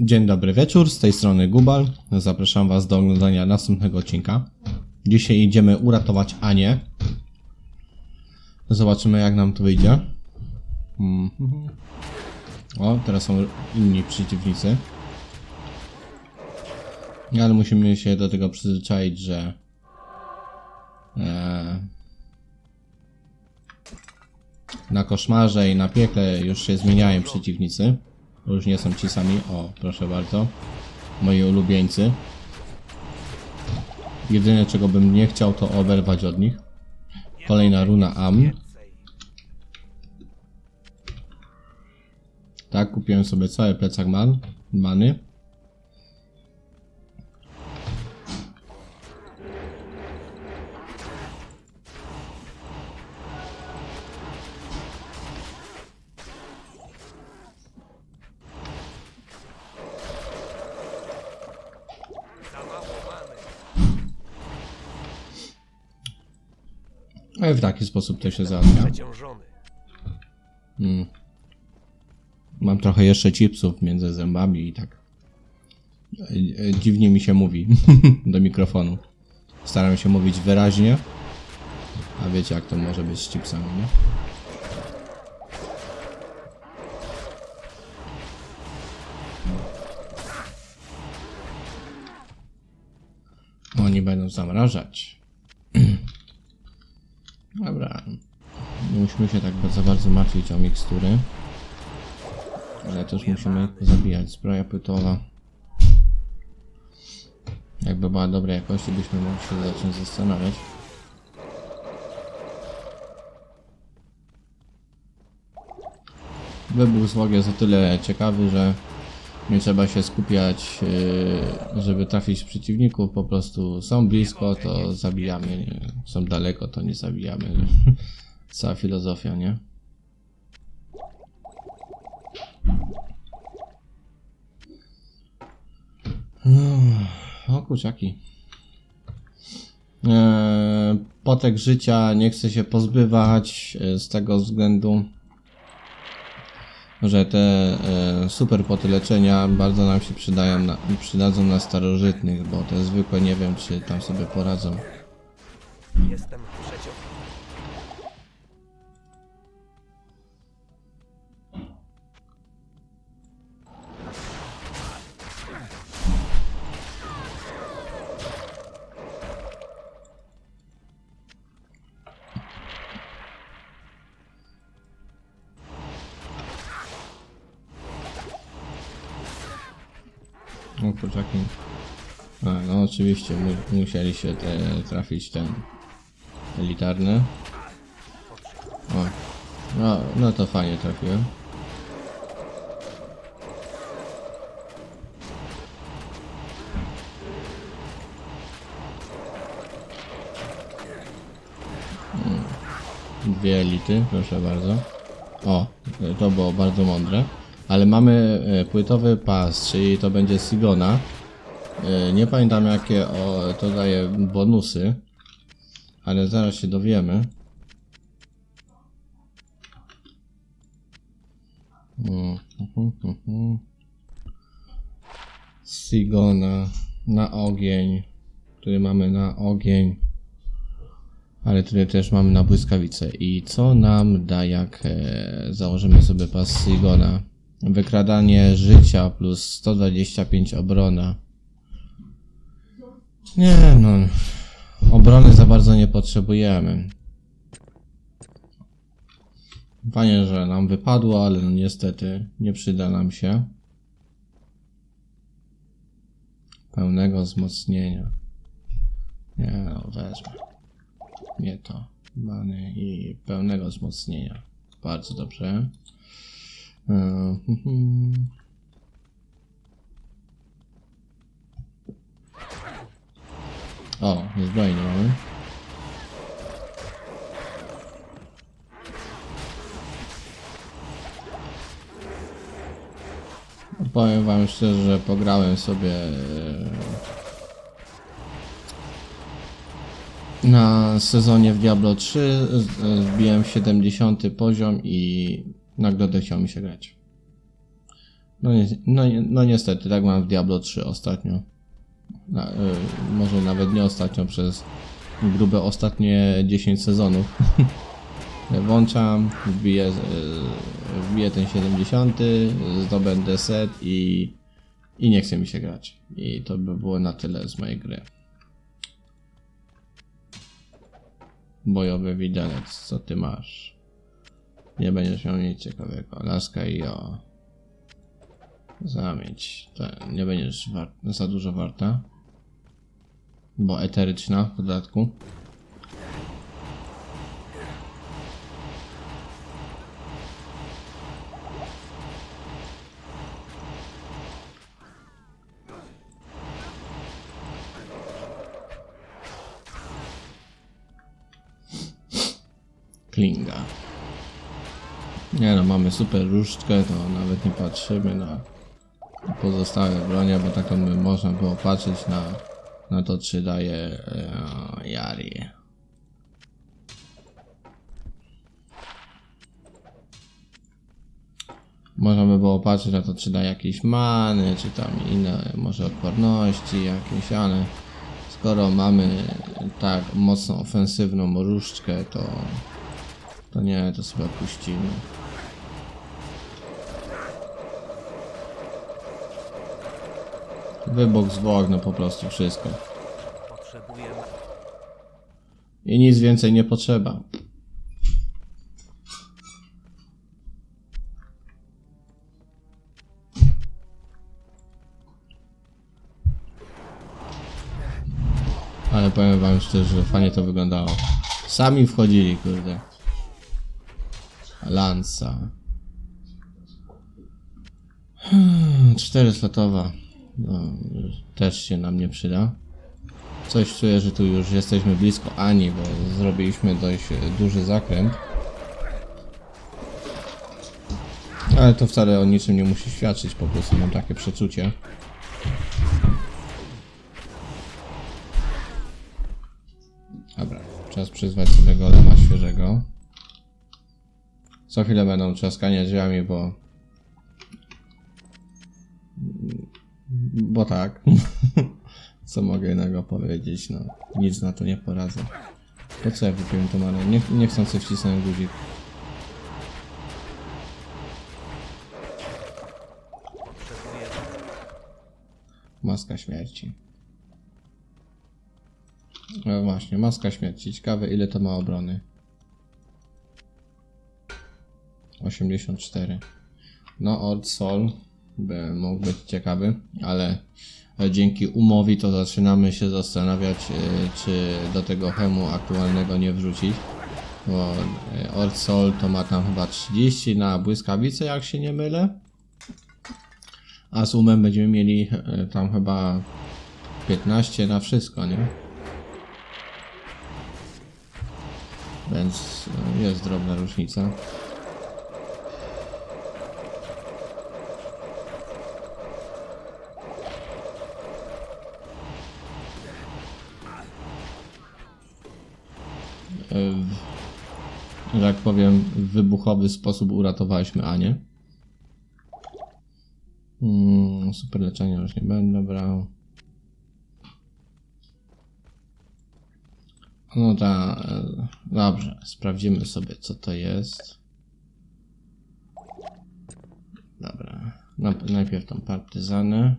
Dzień dobry wieczór, z tej strony Gubal. Zapraszam Was do oglądania następnego odcinka. Dzisiaj idziemy uratować Anię. Zobaczymy jak nam to wyjdzie. Mhm. O, teraz są inni przeciwnicy. Ale musimy się do tego przyzwyczaić, że e, na koszmarze i na piekle już się zmieniają przeciwnicy. Już nie są ci sami. O, proszę bardzo. Moi ulubieńcy. Jedyne czego bym nie chciał to oberwać od nich. Kolejna runa Am. Tak, kupiłem sobie cały plecak man, many. Taki sposób to się załatwia. przeciążony. Mam trochę jeszcze chipsów między zębami i tak. e, Dziwnie mi się mówi do mikrofonu. Staram się mówić wyraźnie. A wiecie jak to może być z chipsami, nie? Oni będą zamrażać. Dobra. Nie musimy się tak bardzo, bardzo martwić o mikstury. Ale też musimy zabijać. Zbroja pytowa. Jakby była dobrej jakości, byśmy mogli się zacząć zastanawiać. Wybuch zwłok jest o tyle ciekawy, że nie trzeba się skupiać, yy, żeby trafić przeciwników. Po prostu są blisko, to zabijamy. Są daleko, to nie zabijamy. Cała filozofia, nie? O kurczaki. Eee, potek życia nie chcę się pozbywać e, z tego względu, że te e, super poty leczenia bardzo nam się przydają na, przydadzą na starożytnych, bo te zwykłe nie wiem czy tam sobie poradzą. Jestem przeciążony. O kurczaki. A, no oczywiście mu, musieli się te, trafić ten elitarny. O, no, no to fajnie trafiłem. Mm. Dwie elity, proszę bardzo. O, to było bardzo mądre. Ale mamy e, płytowy pas, czyli to będzie Sigona. E, Nie pamiętam jakie o, to daje bonusy, ale zaraz się dowiemy. Sigona na ogień, który mamy na ogień, ale który też mamy na błyskawice. I co nam da, jak e, założymy sobie pas Sigona? Wykradanie życia plus 125 obrona. Nie no, obrony za bardzo nie potrzebujemy. Fajnie, że nam wypadło, ale no niestety nie przyda nam się. Pełnego wzmocnienia. Nie no, wezmę. Nie to. Many i pełnego wzmocnienia. Bardzo dobrze. Mhm. O, zbroi nie mamy. Powiem wam szczerze, że pograłem sobie e, na sezonie w Diablo 3, z- zbiłem 70 poziom i nagle chciał mi się grać. No, no, no niestety, tak mam w Diablo 3 ostatnio. Na, y, może nawet nie ostatnio, przez grube ostatnie 10 sezonów. Włączam, wbiję, y, wbiję ten 70, zdobędę set i, i nie chce mi się grać. I to by było na tyle z mojej gry. Bojowy widelec, co ty masz? Nie będziesz miał nic ciekawego. Laska i o. Zamieć. To nie będziesz za dużo warta. Bo eteryczna w dodatku. Klinga. Nie no, mamy super różdżkę, to nawet nie patrzymy na pozostałe bronie, bo tak to by można było patrzeć na, na to, czy daje e. Można by było patrzeć na to, czy da jakieś many, czy tam inne, może odporności jakieś, ale skoro mamy tak mocno ofensywną różdżkę, to, to nie, to sobie puścimy. Wybuch zwłok, no po prostu wszystko. I nic więcej nie potrzeba. Ale powiem wam szczerze, że fajnie to wyglądało. Sami wchodzili, kurde. Lansa. Czteryslotowa. No, też się nam nie przyda. Coś czuję, że tu już jesteśmy blisko Ani, bo zrobiliśmy dość duży zakręt. Ale to wcale o niczym nie musi świadczyć, po prostu mam takie przeczucie. Dobra, czas przyzwać sobie golema świeżego. Co chwilę będą trzaskania drzwiami, bo... Bo tak. Co mogę innego powiedzieć, no. Nic na to nie poradzę. Po co ja wypiłem tą manę? Nie, nie chcący wcisnąć guzik. Maska śmierci. No właśnie, maska śmierci. Ciekawe ile to ma obrony. 84. No, Old Soul by mógł być ciekawy, ale dzięki umowie to zaczynamy się zastanawiać, e, czy do tego hemu aktualnego nie wrzucić. Bo e, Old Soul to ma tam chyba 30 na błyskawice, jak się nie mylę. A z umem będziemy mieli e, tam chyba 15 na wszystko, nie? Więc e, jest drobna różnica. Że tak powiem, w wybuchowy sposób uratowaliśmy Anię. Mm, super leczenia już nie będę brał. No ta, e, dobrze, sprawdzimy sobie co to jest. Dobra, najpierw tą partyzanę.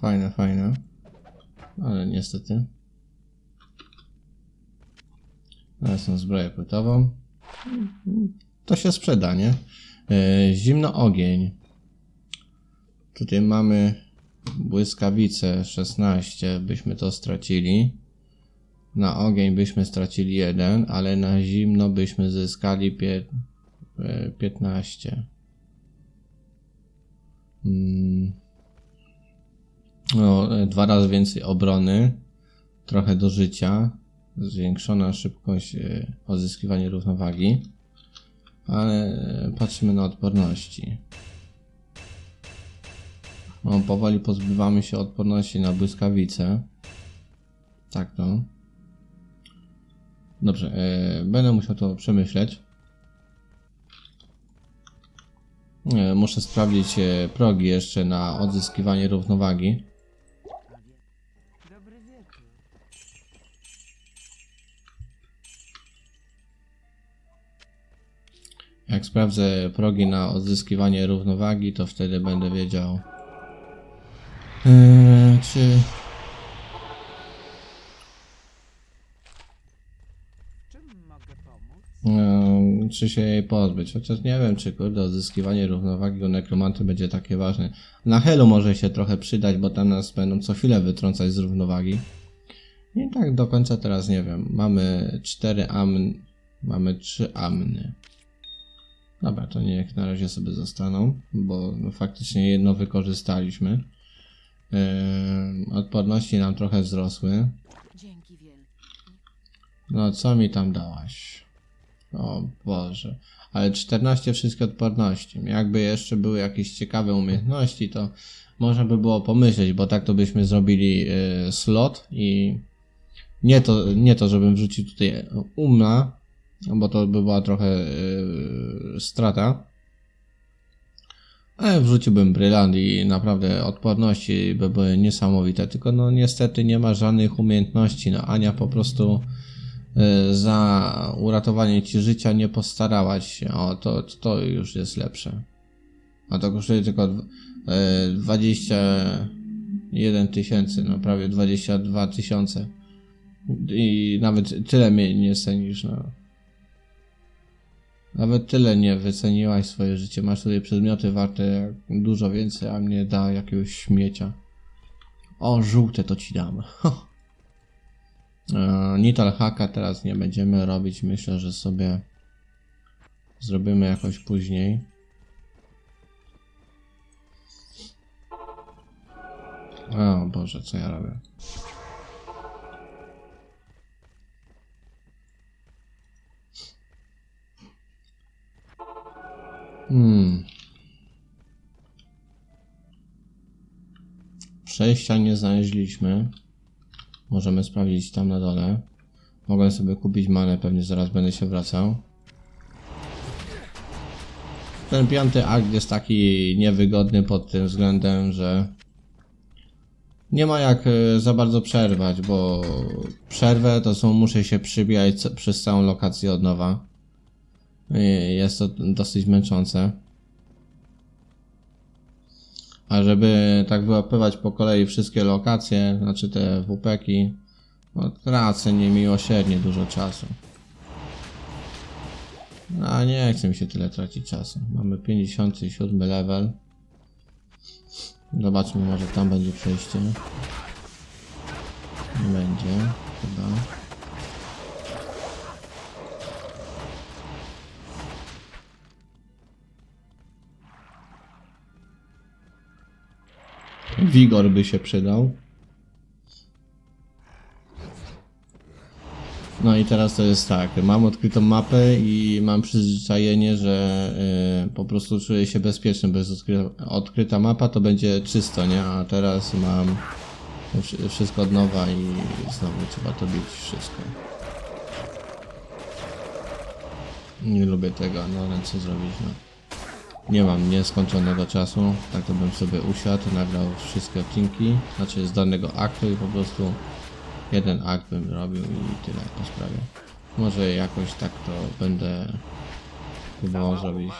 Fajne, fajne. Ale niestety. Teraz tą zbroję płytową to się sprzeda, nie? E, zimno ogień. Tutaj mamy błyskawice 16, byśmy to stracili. Na ogień byśmy stracili jeden, ale na zimno byśmy zyskali pie, e, 15. Mm. No, e, dwa razy więcej obrony, trochę do życia, zwiększona szybkość e, odzyskiwania równowagi ale patrzymy na odporności. No, powoli pozbywamy się odporności na błyskawice. Tak to. Dobrze, e, będę musiał to przemyśleć. E, Muszę sprawdzić e, progi jeszcze na odzyskiwanie równowagi. Sprawdzę progi na odzyskiwanie równowagi, to wtedy będę wiedział, e, czy e, czy się jej pozbyć. Chociaż nie wiem, czy kurde odzyskiwanie równowagi u nekromanty będzie takie ważne. Na Helu może się trochę przydać, bo tam nas będą co chwilę wytrącać z równowagi. I tak do końca teraz nie wiem. Mamy cztery amn, mamy trzy amny. Dobra, to niech na razie sobie zostaną, bo no, faktycznie jedno wykorzystaliśmy. Yy, odporności nam trochę wzrosły. No, co mi tam dałaś? O Boże. Ale 14 wszystkie odporności. Jakby jeszcze były jakieś ciekawe umiejętności, to można by było pomyśleć, bo tak to byśmy zrobili y, slot i nie to, nie to, żebym wrzucił tutaj umna, bo to by była trochę y, strata. Ale wrzuciłbym brylant i naprawdę odporności by były niesamowite. Tylko no niestety nie ma żadnych umiejętności. No Ania po prostu y, za uratowanie ci życia nie postarałaś się. O, to, to już jest lepsze. A to kosztuje tylko dw- y, 21 tysięcy, no prawie 22 tysiące. I nawet tyle mnie nie cenisz, no. Nawet tyle nie wyceniłaś swoje życie. Masz tutaj przedmioty warte dużo więcej, a mnie da jakiegoś śmiecia. O, żółte to ci dam. E, Nital Haka teraz nie będziemy robić. Myślę, że sobie zrobimy jakoś później. O Boże, co ja robię? Hmm. Przejścia nie znaleźliśmy. Możemy sprawdzić tam na dole. Mogę sobie kupić manę, pewnie zaraz będę się wracał. Ten piąty akt jest taki niewygodny pod tym względem, że nie ma jak e, za bardzo przerwać, bo przerwę to są muszę się przybijać przez całą lokację od nowa. I Jest to dosyć męczące. A żeby tak wyłapywać po kolei wszystkie lokacje, znaczy te WP-ki, no tracę niemiłosiernie dużo czasu. A nie chce mi się tyle tracić czasu. Mamy 57 level. Zobaczmy, może tam będzie przejście. Nie będzie, chyba. Wigor by się przydał. No i teraz to jest tak, mam odkrytą mapę i mam przyzwyczajenie, że y, po prostu czuję się bezpieczny, bez odkryta, odkryta mapa to będzie czysto, nie? A teraz mam wszy- wszystko od nowa i znowu trzeba to bić wszystko. Nie lubię tego, no ale co zrobić, no. Nie mam nieskończonego czasu, tak to bym sobie usiadł, nagrał wszystkie odcinki, znaczy z danego aktu i po prostu jeden akt bym robił i tyle po sprawie. Może jakoś tak to będę próbował zrobić.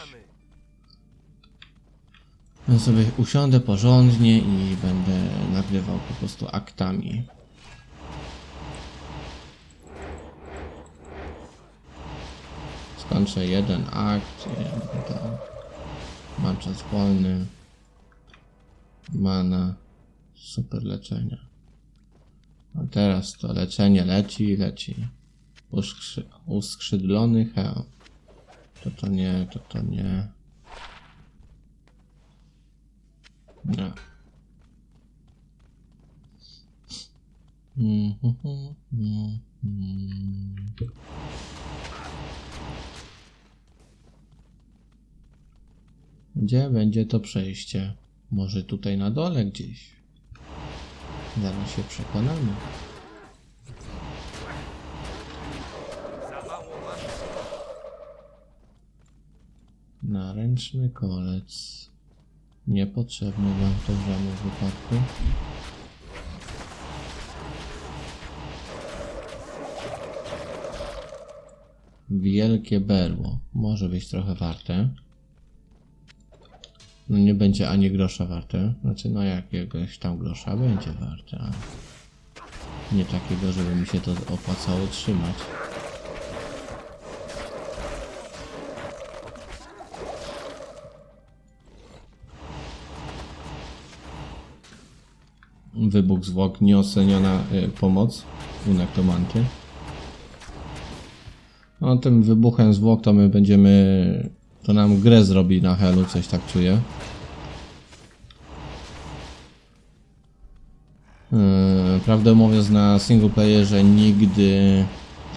Ja sobie usiądę porządnie i będę nagrywał po prostu aktami. Skończę jeden akt. i to Mam czas wolny. Mana. Super leczenie. A teraz to leczenie leci i leci. Uskrzy uskrzydlony hełm. To to nie, to to nie. Nie. Mhm, mhm, Gdzie będzie to przejście? Może tutaj na dole gdzieś? Zaraz się przekonamy. Naręczny kolec. Niepotrzebny nam to w żadnym wypadku. Wielkie berło. Może być trochę warte. No nie będzie ani grosza warte. Znaczy no jakiegoś tam grosza będzie warte, ale nie takiego, żeby mi się to opłacało trzymać. Wybuch zwłok, nieoceniona y, pomoc u nekromanty. No tym wybuchem zwłok to my będziemy... To nam grę zrobi na helu, coś tak czuję. Yy, prawdę mówiąc na single playerze nigdy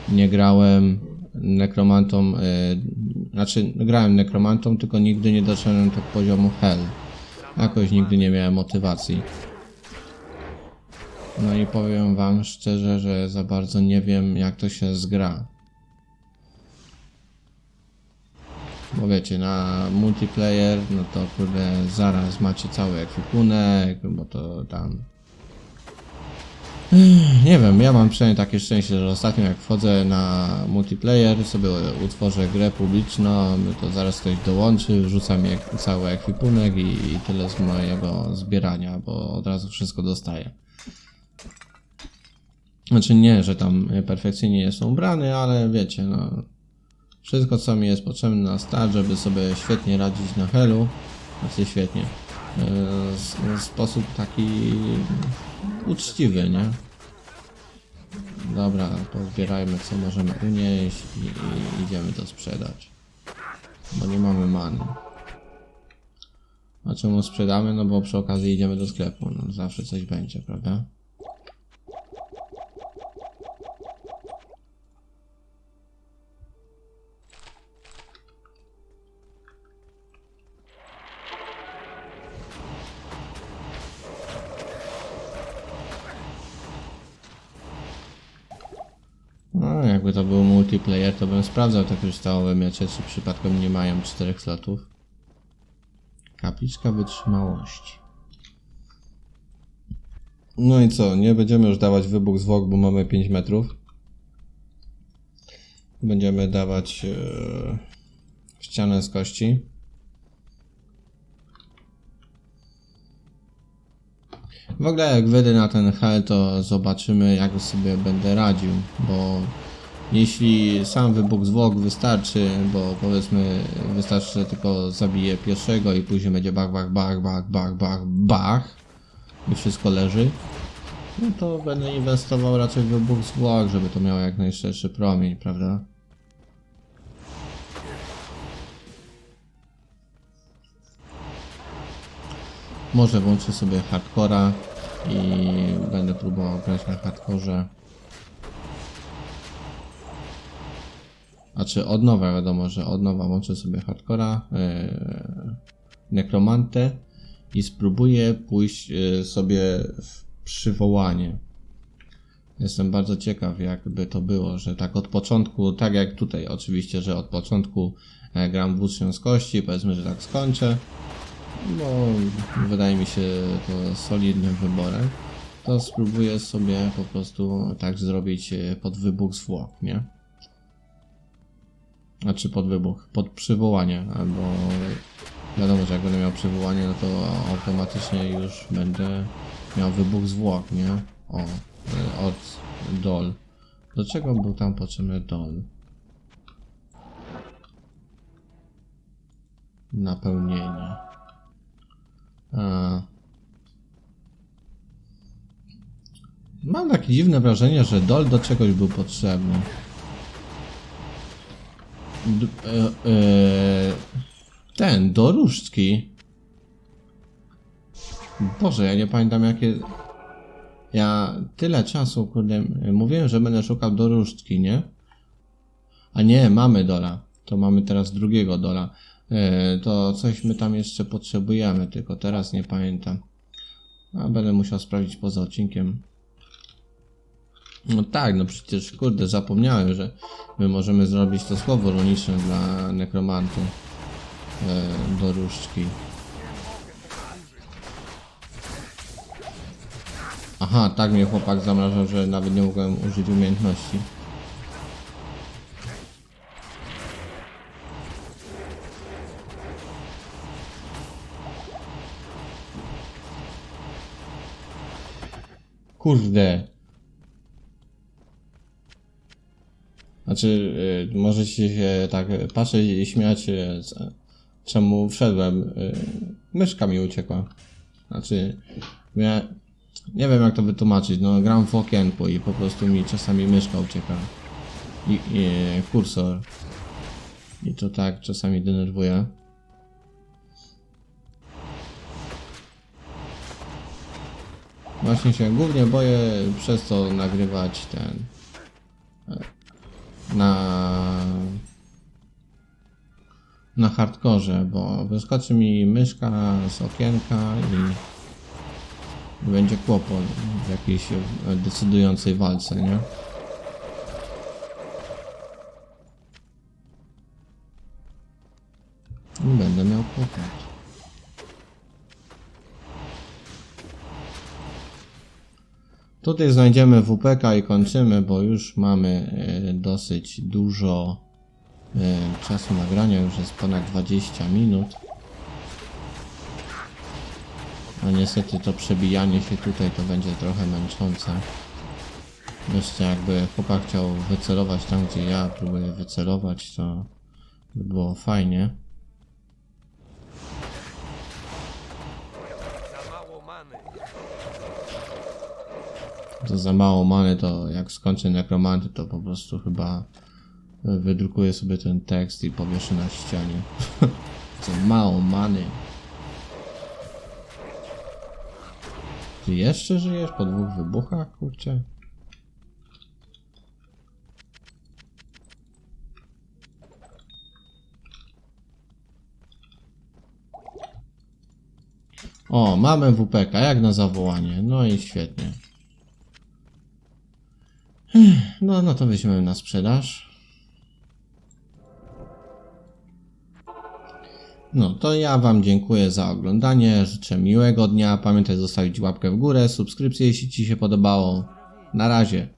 nie grałem nekromantą, yy, znaczy grałem nekromantą, tylko nigdy nie doszedłem do poziomu hell. Jakoś nigdy nie miałem motywacji. No i powiem wam szczerze, że za bardzo nie wiem jak to się zgra. Bo wiecie, na multiplayer, no to kurde, zaraz macie cały ekwipunek, bo to tam... Nie wiem, ja mam przynajmniej takie szczęście, że ostatnio jak wchodzę na multiplayer, sobie utworzę grę publiczną, to zaraz ktoś dołączy, wrzuca mi ek- cały ekwipunek i, i tyle z mojego zbierania, bo od razu wszystko dostaję. Znaczy nie, że tam perfekcyjnie jest ubrany, ale wiecie, no... Wszystko co mi jest potrzebne na start, żeby sobie świetnie radzić na helu, znaczy świetnie, e, w sposób taki uczciwy, nie? Dobra, pozbierajmy co możemy unieść i, i idziemy to sprzedać. Bo nie mamy many. A czemu sprzedamy? No bo przy okazji idziemy do sklepu, no zawsze coś będzie, prawda? No, jakby to był multiplayer, to bym sprawdzał te kryształowe miecze, czy przypadkiem nie mają czterech slotów. Kapliczka wytrzymałości. No i co, nie będziemy już dawać wybuch zwłok, bo mamy 5 metrów. Będziemy dawać e, ścianę z kości. W ogóle jak wyjdę na ten hel, to zobaczymy jak sobie będę radził, bo jeśli sam wybuch zwłok wystarczy, bo powiedzmy wystarczy, że tylko zabiję pierwszego i później będzie bach, bach, bach, bach, bach, bach, bach i wszystko leży, no to będę inwestował raczej w wybuch zwłok, żeby to miało jak najszerszy promień, prawda? Może włączę sobie hardcora i będę próbował grać na hardcorze. A czy od nowa, wiadomo, że od nowa włączę sobie hardcora, yy, nekromantę i spróbuję pójść yy, sobie w przywołanie. Jestem bardzo ciekaw, jakby to było, że tak od początku, tak jak tutaj oczywiście, że od początku e, gram włócznią z kości, powiedzmy, że tak skończę, bo wydaje mi się to solidnym wyborem, to spróbuję sobie po prostu tak zrobić e, pod wybuch zwłok, nie? Znaczy pod wybuch, pod przywołanie, albo wiadomo, że jak będę miał przywołanie, no to automatycznie już będę miał wybuch zwłok, nie? O, od dol. Do czego był tam potrzebny dol? Napełnienie. A. Mam takie dziwne wrażenie, że dol do czegoś był potrzebny. D e, e, ten, do. Boże, ja nie pamiętam jakie... Ja tyle czasu, kurde, mówiłem, że będę szukał do nie? A nie, mamy dola. To mamy teraz drugiego dola. E, to coś my tam jeszcze potrzebujemy, tylko teraz nie pamiętam. A będę musiał sprawdzić poza odcinkiem. No tak, no przecież kurde, zapomniałem, że my możemy zrobić to słowo runiczne dla nekromanty. e, do różdżki. Aha, tak mnie chłopak zamrażał, że nawet nie mogłem użyć umiejętności. Kurde. Znaczy, y, możecie się tak patrzeć i śmiać, y, czemu wszedłem. Y, myszka mi uciekła. Znaczy, nie wiem jak to wytłumaczyć. No, gram w okienku i po prostu mi czasami myszka ucieka. I, i kursor. I to tak czasami denerwuje. Właśnie się głównie boję przez to nagrywać ten e, na na hardkorze, bo wyskoczy mi myszka z okienka i będzie kłopot w jakiejś decydującej walce, nie? Będę miał kłopot. Tutaj znajdziemy WPK i kończymy, bo już mamy e, dosyć dużo e, czasu nagrania, już jest ponad 20 minut. A niestety to przebijanie się tutaj to będzie trochę męczące. Jeszcze jakby chłopak chciał wycelować tam, gdzie ja próbuję wycelować, to by było fajnie. To za mało many, to jak skończę nekromanty, to po prostu chyba wydrukuję sobie ten tekst i powieszę na ścianie. za mało many. Ty jeszcze żyjesz po dwóch wybuchach, kurczę? O, mamy WPK, jak na zawołanie. No i świetnie. No, no to weźmiemy na sprzedaż. No, to ja Wam dziękuję za oglądanie. Życzę miłego dnia. Pamiętaj zostawić łapkę w górę, subskrypcję, jeśli Ci się podobało. Na razie.